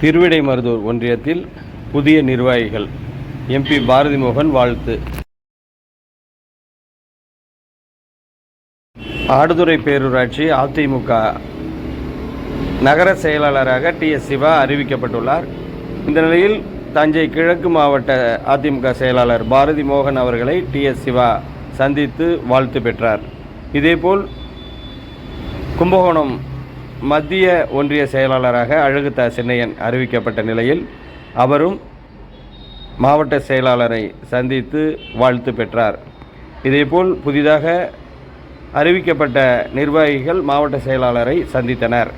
திருவிடைமருதூர் ஒன்றியத்தில் புதிய நிர்வாகிகள். எம்பி பாரதி மோகன் வாழ்த்து. ஆடுதுறை பேரூராட்சி அதிமுக நகர செயலாளராக டி எஸ் சிவா அறிவிக்கப்பட்டுள்ளார். இந்த நிலையில் தஞ்சை கிழக்கு மாவட்ட அதிமுக செயலாளர் பாரதி மோகன் அவர்களை டி எஸ் சிவா சந்தித்து வாழ்த்து பெற்றார். இதேபோல் கும்பகோணம் மத்திய ஒன்றிய செயலாளராக அழகுதா சின்னையன் அறிவிக்கப்பட்ட நிலையில் அவரும் மாவட்ட செயலாளரை சந்தித்து வாழ்த்து பெற்றார். இதேபோல் புதிதாக அறிவிக்கப்பட்ட நிர்வாகிகள் மாவட்ட செயலாளரை சந்தித்தனர்.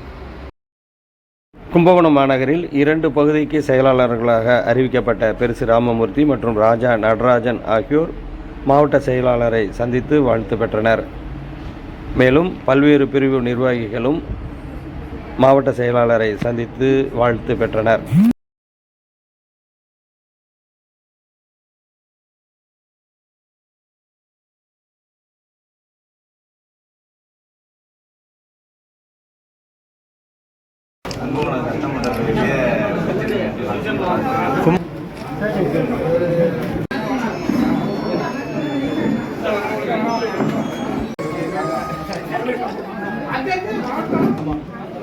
கும்பகோணம் மாநகரில் இரண்டு பகுதிக்கு செயலாளர்களாக அறிவிக்கப்பட்ட பெருசு ராமமூர்த்தி மற்றும் ராஜா நடராஜன் ஆகியோர் மாவட்ட செயலாளரை சந்தித்து வாழ்த்து பெற்றனர். மேலும் பல்வேறு பிரிவு நிர்வாகிகளும் மாவட்ட செயலாளரை சந்தித்து வாழ்த்து பெற்றனர் Come on.